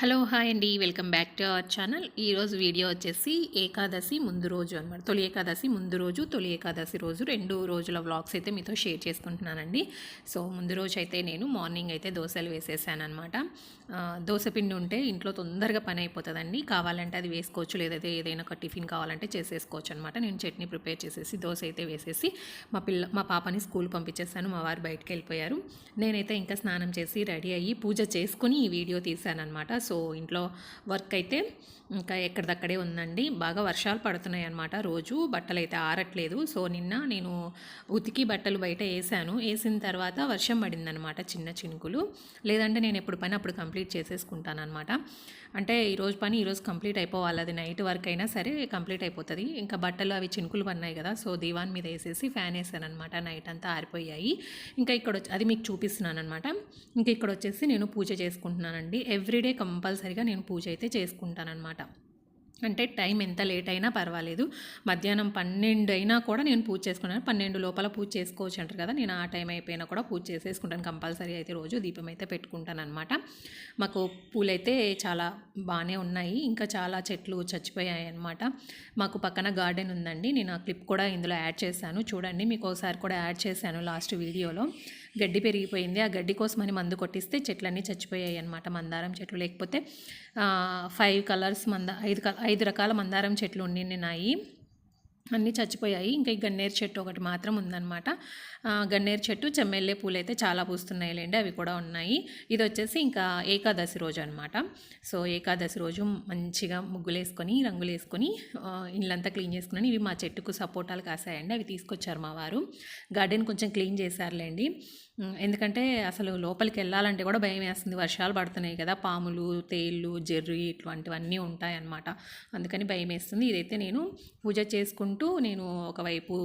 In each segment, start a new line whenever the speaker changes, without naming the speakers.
Hello hi అండి. Welcome back to our channel. ఈరోజు video వచ్చేసి ఏకాదశి ముందు రోజు అనమాట తొలి ఏకాదశి ముందు రోజు తొలి ఏకాదశి రోజు రెండు రోజుల వ్లాగ్స్ అయితే మీతో షేర్ చేసుకుంటున్నానండి. సో ముందు రోజు అయితే నేను మార్నింగ్ అయితే దోశలు వేసేసాను అనమాట దోశ పిండి ఉంటే ఇంట్లో తొందరగా పని అయిపోతుందండి. కావాలంటే అది వేసుకోవచ్చు లేదైతే ఏదైనా ఒక టిఫిన్ కావాలంటే చేసేసుకోవచ్చు అనమాట నేను చట్నీ ప్రిపేర్ చేసేసి దోశ అయితే వేసేసి మా పిల్ల మా పాపని స్కూల్ పంపించేసాను. మా వారు బయటకు వెళ్ళిపోయారు. నేనైతే ఇంకా స్నానం చేసి రెడీ అయ్యి పూజ చేసుకుని ఈ వీడియో తీశాను అనమాట సో ఇంట్లో వర్క్ అయితే ఇంకా ఎక్కడిదక్కడే ఉందండి. బాగా వర్షాలు పడుతున్నాయి అనమాట రోజు. బట్టలు అయితే ఆరట్లేదు. సో నిన్న నేను ఉతికి బట్టలు బయట వేసాను వేసిన తర్వాత వర్షం పడిందనమాట చిన్న చినుకులు. లేదంటే నేను ఎప్పుడు పని అప్పుడు కంప్లీట్ చేసేసుకుంటాను అనమాట అంటే ఈరోజు పని ఈరోజు కంప్లీట్ అయిపోవాలి అది నైట్ వర్క్ అయినా సరే కంప్లీట్ అయిపోతుంది. ఇంకా బట్టలు అవి చినుకులు పన్నాయి కదా సో దీవాన్ మీద వేసేసి ఫ్యాన్ వేసాను అనమాట నైట్ అంతా ఆరిపోయాయి. ఇంకా ఇక్కడ వచ్చి అది మీకు చూపిస్తున్నాను అనమాట ఇంకా ఇక్కడ వచ్చేసి నేను పూజ చేసుకుంటున్నానండి. ఎవ్రీడే కంపల్సరీగా నేను పూజ అయితే చేసుకుంటానమాట అంటే టైం ఎంత లేట్ అయినా పర్వాలేదు. మధ్యాహ్నం పన్నెండు అయినా కూడా నేను పూజ చేసుకున్నాను పన్నెండు లోపల పూజ చేసుకోవచ్చు అంటారు కదా నేను ఆ టైం అయిపోయినా కూడా పూజ చేసేసుకుంటాను. కంపల్సరీ అయితే రోజు దీపం అయితే పెట్టుకుంటాను అనమాట మాకు పూలైతే చాలా బాగానే ఉన్నాయి. ఇంకా చాలా చెట్లు చచ్చిపోయాయి అనమాట మాకు పక్కన గార్డెన్ ఉందండి. నేను ఆ క్లిప్ కూడా ఇందులో యాడ్ చేశాను. చూడండి మీకు ఒకసారి కూడా యాడ్ చేశాను లాస్ట్ వీడియోలో. గడ్డి పెరిగిపోయింది. ఆ గడ్డి కోసమని మందు కొట్టిస్తే చెట్లన్నీ చచ్చిపోయాయి అనమాట మందారం చెట్లు. లేకపోతే ఫైవ్ కలర్స్ మంద ఐదు ఐదు రకాల మందారం చెట్లు ఉండినాయి అన్నీ చచ్చిపోయాయి. ఇంకా ఈ గన్నేరు చెట్టు ఒకటి మాత్రం ఉందన్నమాట. గన్నేరు చెట్టు చెమ్మెల్లే పూలు అయితే చాలా పూస్తున్నాయి లేండి అవి కూడా ఉన్నాయి. ఇది వచ్చేసి ఇంకా ఏకాదశి రోజు అనమాట సో ఏకాదశి రోజు మంచిగా ముగ్గులు వేసుకొని రంగులు వేసుకొని ఇళ్ళంతా క్లీన్ చేసుకుని ఇవి మా చెట్టుకు సపోటాలు కాసాయండి అవి తీసుకొచ్చారు మా వారు. గార్డెన్ కొంచెం క్లీన్ చేశారులేండి. ఎందుకంటే అసలు లోపలికి వెళ్ళాలంటే కూడా భయం వేస్తుంది. వర్షాలు పడుతున్నాయి కదా పాములు తేళ్ళు జెర్రి ఇటువంటివన్నీ ఉంటాయన్నమాట. అందుకని భయం వేస్తుంది. ఇదైతే నేను పూజ చేసుకుంటూ నేను ఒకవైపు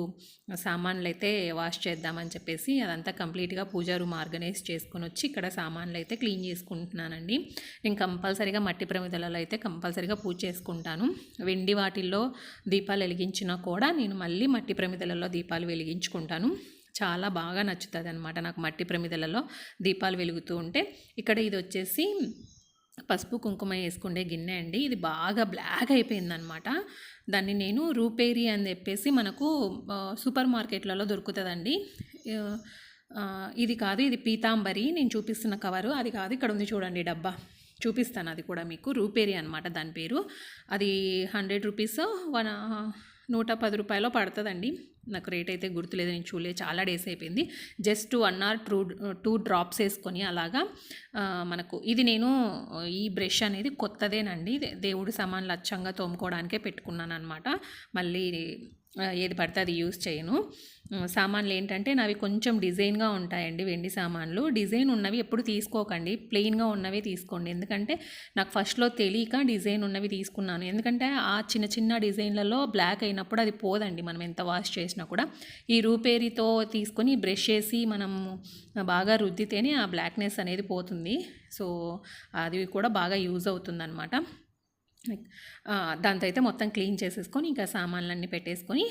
సామాన్లు అయితే వాష్ చేద్దామని చెప్పేసి అదంతా కంప్లీట్గా పూజ రూమ్ ఆర్గనైజ్ చేసుకుని వచ్చి ఇక్కడ సామాన్లు అయితే క్లీన్ చేసుకుంటున్నానండి. నేను కంపల్సరీగా మట్టి ప్రమిదలలో అయితే కంపల్సరీగా పూజ చేసుకుంటాను. వెండి వాటిల్లో దీపాలు వెలిగించినా కూడా నేను మళ్ళీ మట్టి ప్రమిదలలో దీపాలు వెలిగించుకుంటాను. చాలా బాగా నచ్చుతుంది అనమాట నాకు మట్టి ప్రమిదలలో దీపాలు వెలుగుతూ ఉంటే. ఇక్కడ ఇది వచ్చేసి పసుపు కుంకుమ వేసుకుండే గిన్నె అండి. ఇది బాగా బ్లాక్ అయిపోయిందనమాట దాన్ని నేను రూపేరి అని చెప్పేసి మనకు సూపర్ మార్కెట్లలో దొరుకుతుందండి. ఇది కాదు ఇది పీతాంబరి. నేను చూపిస్తున్న కవరు అది కాదు ఇక్కడ ఉంది చూడండి డబ్బా. చూపిస్తాను అది కూడా మీకు. రూపేరి అనమాట దాని పేరు. అది హండ్రెడ్ రూపీస్ వన్ నూట పది రూపాయలు పడుతుందండి. నాకు రేట్ అయితే గుర్తులేదు నేను చూడలేదు చాలా డేస్ అయిపోయింది. Just one or two two drops వేసుకొని అలాగా మనకు ఇది నేను ఈ బ్రష్ అనేది కొత్తదేనండి. దేవుడి సామాన్లు అచ్చంగా తోముకోవడానికే పెట్టుకున్నాను అనమాట మళ్ళీ ఏది పడితే అది యూస్ చేయను. సామాన్లు ఏంటంటే నావి కొంచెం డిజైన్గా ఉంటాయండి వెండి సామాన్లు. డిజైన్ ఉన్నవి ఎప్పుడు తీసుకోకండి. ప్లెయిన్గా ఉన్నవి తీసుకోండి. ఎందుకంటే నాకు ఫస్ట్లో తెలియక డిజైన్ ఉన్నవి తీసుకున్నాను. ఎందుకంటే ఆ చిన్న చిన్న డిజైన్లలో బ్లాక్ అయినప్పుడు అది పోదండి. మనం ఎంత వాష్ చేసినా కూడా ఈ రూపేరితో తీసుకొని బ్రష్ చేసి మనం బాగా రుద్దితేనే ఆ బ్లాక్నెస్ అనేది పోతుంది. సో అది కూడా బాగా యూజ్ అవుతుందన్నమాట. దాంతో అయితే మొత్తం క్లీన్ చేసేసుకొని ఇంకా సామాన్లన్నీ పెట్టేసుకొని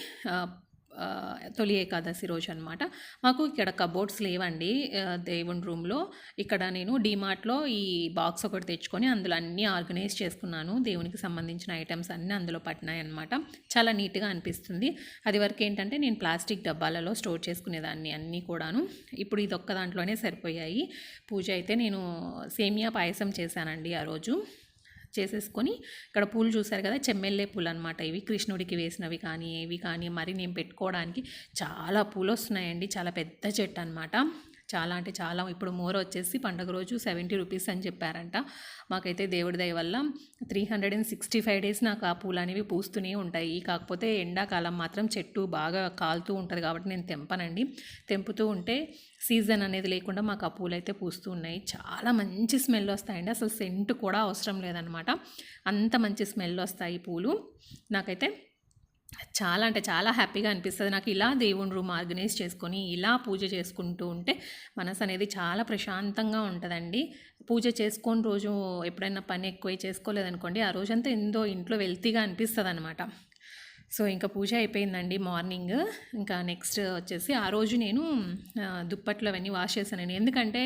తొలి ఏకాదశి రోజు అనమాట మాకు ఇక్కడ కబోర్డ్స్ లేవండి. దేవుని రూమ్లో. ఇక్కడ నేను డీమార్ట్లో ఈ బాక్స్ ఒకటి తెచ్చుకొని అందులో అన్నీ ఆర్గనైజ్ చేసుకున్నాను. దేవునికి సంబంధించిన ఐటమ్స్ అన్నీ అందులో పట్టినాయి అనమాట చాలా నీట్గా అనిపిస్తుంది. అది వరకు ఏంటంటే నేను ప్లాస్టిక్ డబ్బాలలో స్టోర్ చేసుకునేదాన్ని అన్నీ కూడాను. ఇప్పుడు ఇది ఒక్క దాంట్లోనే సరిపోయాయి. పూజ అయితే నేను సేమియా పాయసం చేశానండి ఆ రోజు. చేసేసుకొని ఇక్కడ పూలు చూసారు కదా చెమ్మెల్లే పూలు అనమాట ఇవి. కృష్ణుడికి వేసినవి కానీ ఇవి కానీ మరి నేను పెట్టుకోవడానికి చాలా పూలు వస్తున్నాయండి చాలా పెద్ద చెట్టు అనమాట చాలా అంటే చాలా. ఇప్పుడు మోర వచ్చేసి పండుగ రోజు సెవెంటీ రూపీస్ అని చెప్పారంట. మాకైతే దేవుడి దయ వల్ల three hundred and sixty five days నాకు ఆ పూలు అనేవి పూస్తూనే ఉంటాయి. కాకపోతే ఎండాకాలం మాత్రం చెట్టు బాగా కాలుతూ ఉంటుంది కాబట్టి నేను తెంపనండి. తెంపుతూ ఉంటే సీజన్ అనేది లేకుండా మాకు ఆ పూలు అయితే పూస్తూ ఉన్నాయి. చాలా మంచి స్మెల్ వస్తాయండి. అసలు సెంట్ కూడా అవసరం లేదనమాట. అంత మంచి స్మెల్ వస్తాయి పూలు. నాకైతే చాలా అంటే చాలా హ్యాపీగా అనిపిస్తుంది. నాకు ఇలా దేవుని రూమ్ ఆర్గనైజ్ చేసుకొని ఇలా పూజ చేసుకుంటూ ఉంటే మనసు అనేది చాలా ప్రశాంతంగా ఉంటుందండి. పూజ చేసుకొని రోజు ఎప్పుడైనా పని ఎక్కువ చేసుకోలేదనుకోండి ఆ రోజంతా ఎందో ఇంట్లో వెల్తీగా అనిపిస్తుంది అనమాట సో ఇంకా పూజ అయిపోయిందండి మార్నింగ్. ఇంకా నెక్స్ట్ వచ్చేసి ఆ రోజు నేను దుప్పట్లు అవన్నీ వాష్ చేశానండి. ఎందుకంటే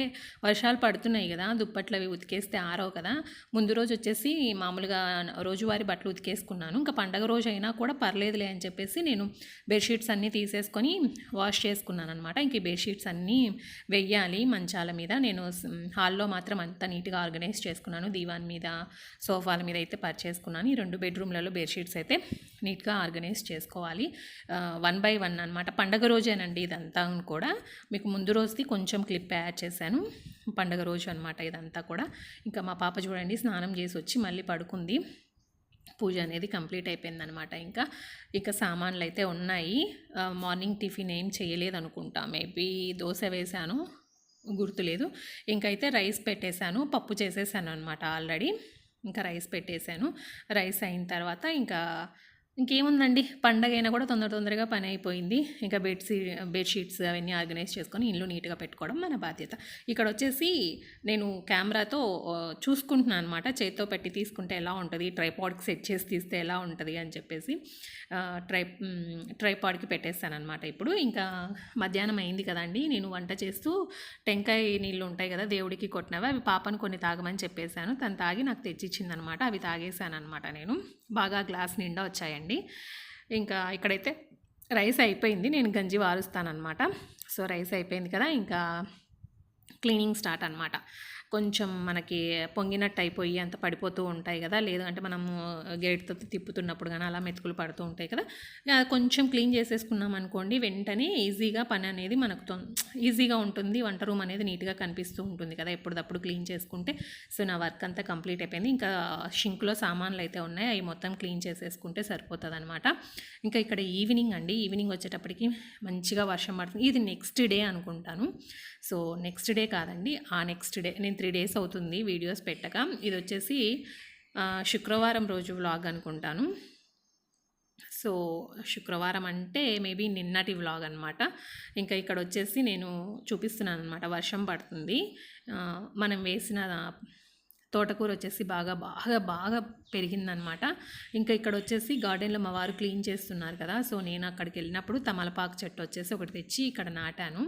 వర్షాలు పడుతున్నాయి కదా దుప్పట్లు అవి ఉతికేస్తే ఆరవు కదా. ముందు రోజు వచ్చేసి మామూలుగా రోజువారి బట్టలు ఉతికేసుకున్నాను. ఇంకా పండగ రోజు అయినా కూడా పర్లేదులే అని చెప్పేసి నేను బెడ్షీట్స్ అన్నీ తీసేసుకొని వాష్ చేసుకున్నాను అనమాట ఇంక బెడ్షీట్స్ అన్నీ వెయ్యాలి మంచాల మీద. నేను హాల్లో మాత్రం అంతా నీట్గా ఆర్గనైజ్ చేసుకున్నాను. దీవాన్ మీద సోఫాల మీద అయితే పర్చేసుకున్నాను. ఈ రెండు బెడ్రూమ్లలో బెడ్షీట్స్ అయితే నీట్గా ఆర్గనైజ్ చేసుకోవాలి. వన్ బై వన్ అనమాట పండగ రోజేనండి ఇదంతా కూడా. మీకు ముందు రోజుది కొంచెం క్లిప్ యాడ్ చేశాను. పండగ రోజు అనమాట ఇదంతా కూడా. ఇంకా మా పాప చూడండి స్నానం చేసి వచ్చి మళ్ళీ పడుకుంది. పూజ అనేది కంప్లీట్ అయిపోయిందనమాట ఇంకా. ఇక సామాన్లు అయితే ఉన్నాయి మార్నింగ్ టిఫిన్ ఏం చేయలేదు అనుకుంటా మేబీ దోశ వేశాను. గుర్తులేదు. ఇంకైతే రైస్ పెట్టేశాను. పప్పు చేసేసాను అనమాట ఆల్రెడీ. ఇంకా రైస్ పెట్టేశాను. రైస్ అయిన తర్వాత ఇంకా ఇంకేముందండి? పండగ అయినా కూడా తొందర తొందరగా పని అయిపోయింది. ఇంకా బెడ్సీ బెడ్షీట్స్ అవన్నీ ఆర్గనైజ్ చేసుకొని ఇల్లు నీట్గా పెట్టుకోవడం మన బాధ్యత. ఇక్కడ వచ్చేసి నేను కెమెరాతో చూసుకుంటున్నాను అనమాట చేత్తో పెట్టి తీసుకుంటే ఎలా ఉంటుంది? ట్రైపాడ్కి సెట్ చేసి తీస్తే ఎలా ఉంటుంది? అని చెప్పేసి ట్రై ట్రైపాడ్కి పెట్టేస్తాను అనమాట ఇప్పుడు. ఇంకా మధ్యాహ్నం అయింది కదండి. నేను వంట చేస్తూ టెంకాయ నీళ్ళు ఉంటాయి కదా దేవుడికి కొట్టినవి అవి పాపను కొన్ని తాగమని చెప్పేశాను. తను తాగి నాకు తెచ్చిచ్చిందనమాట అవి తాగేశాను అనమాట నేను. బాగా గ్లాస్ నిండా వచ్చాయండి. ఇంకా ఇక్కడైతే రైస్ అయిపోయింది. నేను గంజి వారుస్తానమాట సో రైస్ అయిపోయింది కదా ఇంకా క్లీనింగ్ స్టార్ట్ అనమాట కొంచెం మనకి పొంగినట్టు అయిపోయి అంత పడిపోతూ ఉంటాయి కదా. లేదంటే మనము గేట్తో తిప్పుతున్నప్పుడు కానీ అలా మెతుకులు పడుతూ ఉంటాయి కదా. కొంచెం క్లీన్ చేసేసుకున్నాం అనుకోండి వెంటనే ఈజీగా పని అనేది మనకు తొం- ఈజీగా ఉంటుంది. వంట రూమ్ అనేది నీట్గా కనిపిస్తూ ఉంటుంది కదా. ఎప్పుడప్పుడు క్లీన్ చేసుకుంటే. సో నా వర్క్ అంతా కంప్లీట్ అయిపోయింది. ఇంకా షింక్లో సామాన్లు అయితే ఉన్నాయి. అవి మొత్తం క్లీన్ చేసేసుకుంటే సరిపోతుంది అనమాట ఇంకా ఇక్కడ ఈవినింగ్ అండి. ఈవినింగ్ వచ్చేటప్పటికి మంచిగా వర్షం పడుతుంది. ఇది నెక్స్ట్ డే అనుకుంటాను. సో నెక్స్ట్ డే కాదండి. ఆ నెక్స్ట్ డే నేను త్రీ డేస్ అవుతుంది వీడియోస్ పెట్టక. ఇది వచ్చేసి శుక్రవారం రోజు వ్లాగ్ అనుకుంటాను. సో శుక్రవారం అంటే మేబీ నిన్నటి వ్లాగ్ అనమాట ఇంకా ఇక్కడ వచ్చేసి నేను చూపిస్తున్నాను అనమాట వర్షం పడుతుంది. మనం వేసిన తోటకూర వచ్చేసి బాగా బాగా బాగా పెరిగిందనమాట ఇంకా ఇక్కడ వచ్చేసి గార్డెన్లో మా వారు క్లీన్ చేస్తున్నారు కదా. సో నేను అక్కడికి వెళ్ళినప్పుడు తమలపాకు చెట్టు వచ్చేసి ఒకటి తెచ్చి ఇక్కడ నాటాను.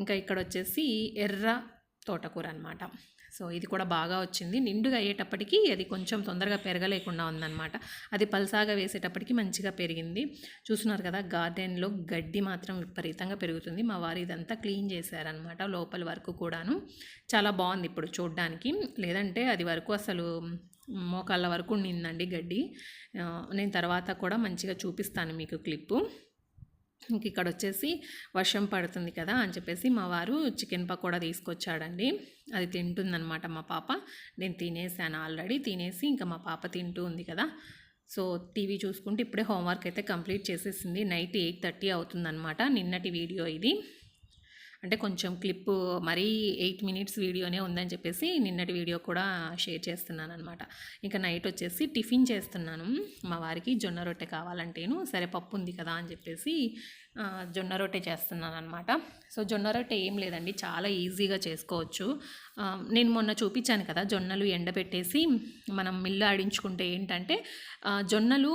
ఇంకా ఇక్కడ వచ్చేసి ఎర్ర తోటకూర అనమాట సో ఇది కూడా బాగా వచ్చింది. నిండుగా అయ్యేటప్పటికి అది కొంచెం తొందరగా పెరగలేకుండా ఉందన్నమాట అది పల్సాగా వేసేటప్పటికి మంచిగా పెరిగింది. చూస్తున్నారు కదా గార్డెన్లో గడ్డి మాత్రం విపరీతంగా పెరుగుతుంది. మా వారు ఇదంతా క్లీన్ చేశారనమాట లోపల వరకు కూడాను. చాలా బాగుంది ఇప్పుడు చూడడానికి. లేదంటే అది వరకు అసలు మోకాళ్ళ వరకు ఉండిందండి గడ్డి. నేను తర్వాత కూడా మంచిగా చూపిస్తాను మీకు క్లిప్పు. ఇంక ఇక్కడ వచ్చేసి వర్షం పడుతుంది కదా అని చెప్పేసి మా వారు చికెన్ పకోడా తీసుకొచ్చాడండి. అది తింటుందన్నమాట మా పాప. నేను తినేసాను ఆల్రెడీ. తినేసి ఇంకా మా పాప తింటూ ఉంది కదా. సో టీవీ చూసుకుంటే ఇప్పుడే హోంవర్క్ అయితే కంప్లీట్ చేసేసింది. నైట్ ఎయిట్ థర్టీ అవుతుందన్నమాట నిన్నటి వీడియో ఇది. అంటే కొంచెం క్లిప్ మరీ ఎయిట్ మినిట్స్ వీడియోనే ఉందని చెప్పేసి నిన్నటి వీడియో కూడా షేర్ చేస్తున్నాను అనమాట ఇంకా నైట్ వచ్చేసి టిఫిన్ చేస్తున్నాను. మా వారికి జొన్న రొట్టె కావాలంటేను సరే పప్పు ఉంది కదా అని చెప్పేసి జొన్న రొట్టె చేస్తున్నాను అనమాట సో జొన్న రొట్టె ఏం లేదండి చాలా ఈజీగా చేసుకోవచ్చు. నేను మొన్న చూపించాను కదా జొన్నలు ఎండబెట్టేసి మనం మిల్లు ఆడించుకుంటే ఏంటంటే జొన్నలు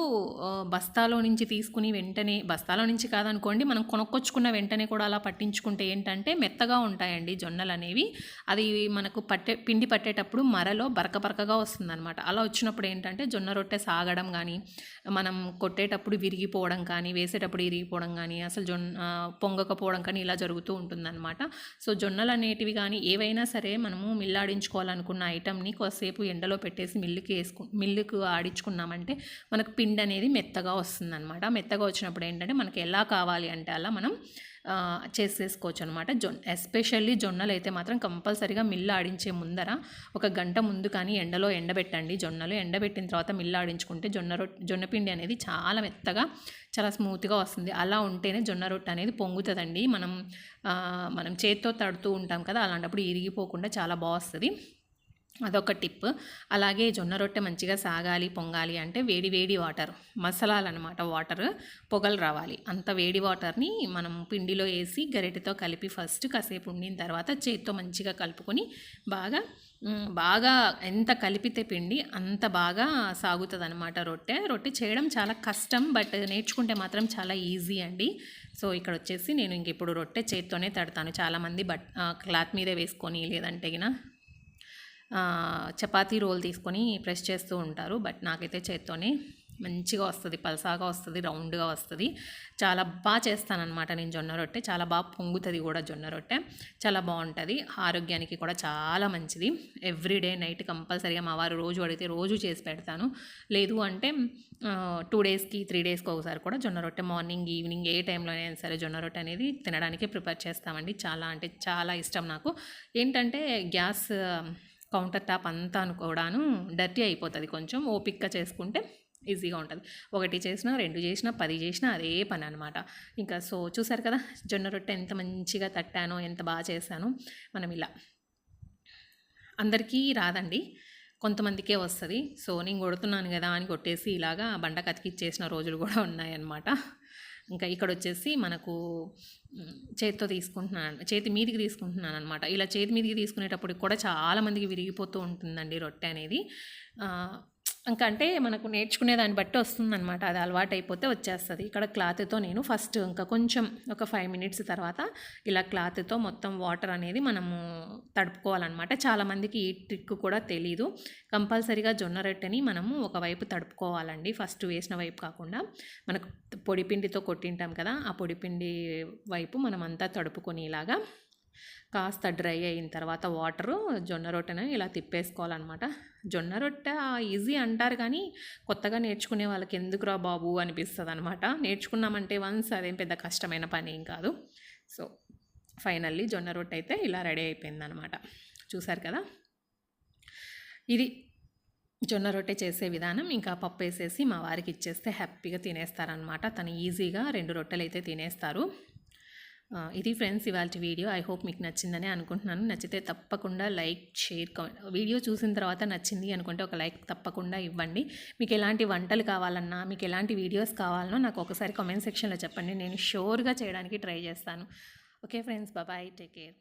బస్తాలో నుంచి తీసుకుని వెంటనే బస్తాలో నుంచి కాదనుకోండి మనం కొనుక్కొచ్చుకున్న వెంటనే కూడా అలా పట్టించుకుంటే ఏంటంటే మెత్తగా ఉంటాయండి జొన్నలు అనేవి. అది మనకు పట్టే పిండి పట్టేటప్పుడు మరలో బరక బరకగా వస్తుందన్నమాట. అలా వచ్చినప్పుడు ఏంటంటే జొన్న రొట్టె సాగడం కానీ మనం కొట్టేటప్పుడు విరిగిపోవడం కానీ వేసేటప్పుడు విరిగిపోవడం కానీ అసలు జొన్న పొంగకపోవడం కానీ ఇలా జరుగుతూ ఉంటుందన్నమాట. సో జొన్నలు అనేటివి కానీ ఏవైనా సరే మనము మిల్లాడించుకోవాలనుకున్న ఐటమ్ని కొద్దిసేపు ఎండలో పెట్టేసి మిల్లుకి వేసుకు మిల్లుకు ఆడించుకున్నామంటే మనకు పిండి అనేది మెత్తగా వస్తుందన్నమాట. మెత్తగా వచ్చినప్పుడు ఏంటంటే మనకి ఎలా కావాలి అంటే అలా మనం చేసేసుకోవచ్చు అనమాట జొన్న ఎస్పెషల్లీ జొన్నలు అయితే మాత్రం కంపల్సరీగా మిల్లు ఆడించే ముందర ఒక గంట ముందు కానీ ఎండలో ఎండబెట్టండి. జొన్నలు ఎండబెట్టిన తర్వాత మిల్లు ఆడించుకుంటే జొన్న రొట్టె జొన్న పిండి అనేది చాలా మెత్తగా చాలా స్మూత్గా వస్తుంది. అలా ఉంటేనే జొన్న రొట్టె అనేది పొంగుతుందండి. మనం మనం చేత్తో తడుతూ ఉంటాం కదా అలాంటప్పుడు ఇరిగిపోకుండా చాలా బాగా వస్తుంది అదొక టిప్. అలాగే జొన్న రొట్టె మంచిగా సాగాలి పొంగాలి అంటే వేడి వేడి వాటర్ మసాలాలన్నమాట వాటర్ పొగలు రావాలి. అంత వేడి వాటర్ని మనం పిండిలో వేసి గరిటెతో కలిపి ఫస్ట్ కాసేపు ఉండిన తర్వాత చేతితో మంచిగా కలుపుకొని బాగా బాగా ఎంత కలిపితే పిండి అంత బాగా సాగుతుంది అనమాట రొట్టె. రొట్టె చేయడం చాలా కష్టం బట్ నేర్చుకుంటే మాత్రం చాలా ఈజీ అండి. సో ఇక్కడ వచ్చేసి నేను ఇంక ఇప్పుడు రొట్టె చేత్తోనే తడతాను. చాలామంది బట్ క్లాత్ మీదే వేసుకొని లేదంటే గిన చపాతీ రోల్ తీసుకొని ప్రెస్ చేస్తూ ఉంటారు. బట్ నాకైతే చేత్తోనే మంచిగా వస్తుంది పల్సాగా వస్తుంది రౌండ్గా వస్తుంది. చాలా బాగా చేస్తానన్నమాట నేను జొన్న రొట్టె. చాలా బాగా పొంగుతుంది కూడా జొన్న రొట్టె. చాలా బాగుంటుంది. ఆరోగ్యానికి కూడా చాలా మంచిది. ఎవ్రీడే నైట్ కంపల్సరీగా మా వారు రోజు అడిగితే రోజు చేసి పెడతాను. లేదు అంటే టూ డేస్కి త్రీ డేస్కి ఒకసారి కూడా జొన్న రొట్టె మార్నింగ్ ఈవినింగ్ ఏ టైంలో అయినా సరే జొన్న రొట్టె అనేది తినడానికి ప్రిపేర్ చేస్తామండి. చాలా అంటే చాలా ఇష్టం నాకు. ఏంటంటే గ్యాస్ కౌంటర్ టాప్ అంతా కూడాను డర్టీ అయిపోతుంది కొంచెం ఓపిక్గా చేసుకుంటే ఈజీగా ఉంటుంది. ఒకటి చేసినా రెండు చేసినా పది చేసినా అదే పని అనమాట ఇంకా సో చూసారు కదా జొన్న రొట్టె ఎంత మంచిగా తట్టానో ఎంత బాగా చేశానో మనం ఇలా. అందరికీ రాదండి కొంతమందికే వస్తుంది. సో నేను కొడుతున్నాను కదా అని కొట్టేసి ఇలాగా బండ కతికిచ్చేసిన రోజులు కూడా ఉన్నాయన్నమాట. ఇంకా ఇక్కడ వచ్చేసి మనకు చేతితో తీసుకుంటున్నాను చేతి మీదికి తీసుకుంటున్నాను అనమాట ఇలా చేతి మీదికి తీసుకునేటప్పుడు కూడా చాలామందికి విరిగిపోతూ ఉంటుందండి రొట్టె అనేది. ఇంకా అంటే మనకు నేర్చుకునే దాన్ని బట్టి వస్తుందన్నమాట. అది అలవాటు అయిపోతే వచ్చేస్తుంది. ఇక్కడ క్లాత్తో నేను ఫస్ట్ ఇంకా కొంచెం ఒక ఫైవ్ మినిట్స్ తర్వాత ఇలా క్లాత్తో మొత్తం వాటర్ అనేది మనము తడుపుకోవాలన్నమాట. చాలామందికి ఈ ట్రిక్ కూడా తెలీదు. కంపల్సరీగా జొన్న రొట్టెని మనము ఒకవైపు తడుపుకోవాలండి. ఫస్ట్ వేసిన వైపు కాకుండా మనకు పొడిపిండితో కొట్టింటాం కదా ఆ పొడిపిండి వైపు మనం అంతా తడుపుకొని ఇలాగా కాస్త డ్రై అయిన తర్వాత వాటరు జొన్న రొట్టెను ఇలా తిప్పేసుకోవాలన్నమాట. జొన్న రొట్టె ఈజీ అంటారు కానీ కొత్తగా నేర్చుకునే వాళ్ళకి ఎందుకురా బాబు అనిపిస్తుంది అనమాట నేర్చుకున్నామంటే వన్స్ అదేం పెద్ద కష్టమైన పని ఏం కాదు. సో ఫైనల్లీ జొన్న రొట్టె అయితే ఇలా రెడీ అయిపోయిందనమాట చూసారు కదా? ఇది జొన్న రొట్టె చేసే విధానం ఇంకా పప్పు వేసేసి మా వారికి ఇచ్చేస్తే హ్యాపీగా తినేస్తారనమాట తను ఈజీగా రెండు రొట్టెలు అయితే తినేస్తారు. ఇది ఫ్రెండ్స్ ఇవాళ వీడియో. ఐ హోప్ మీకు నచ్చిందని అనుకుంటున్నాను. నచ్చితే తప్పకుండా లైక్ షేర్ కామెంట్. వీడియో చూసిన తర్వాత నచ్చింది అనుకుంటే ఒక లైక్ తప్పకుండా ఇవ్వండి. మీకు ఎలాంటి వంటలు కావాలన్నా మీకు ఎలాంటి వీడియోస్ కావాలన్నా నాకు ఒకసారి కామెంట్ సెక్షన్లో చెప్పండి. నేను షోర్గా చేయడానికి ట్రై చేస్తాను. Okay friends bye bye take care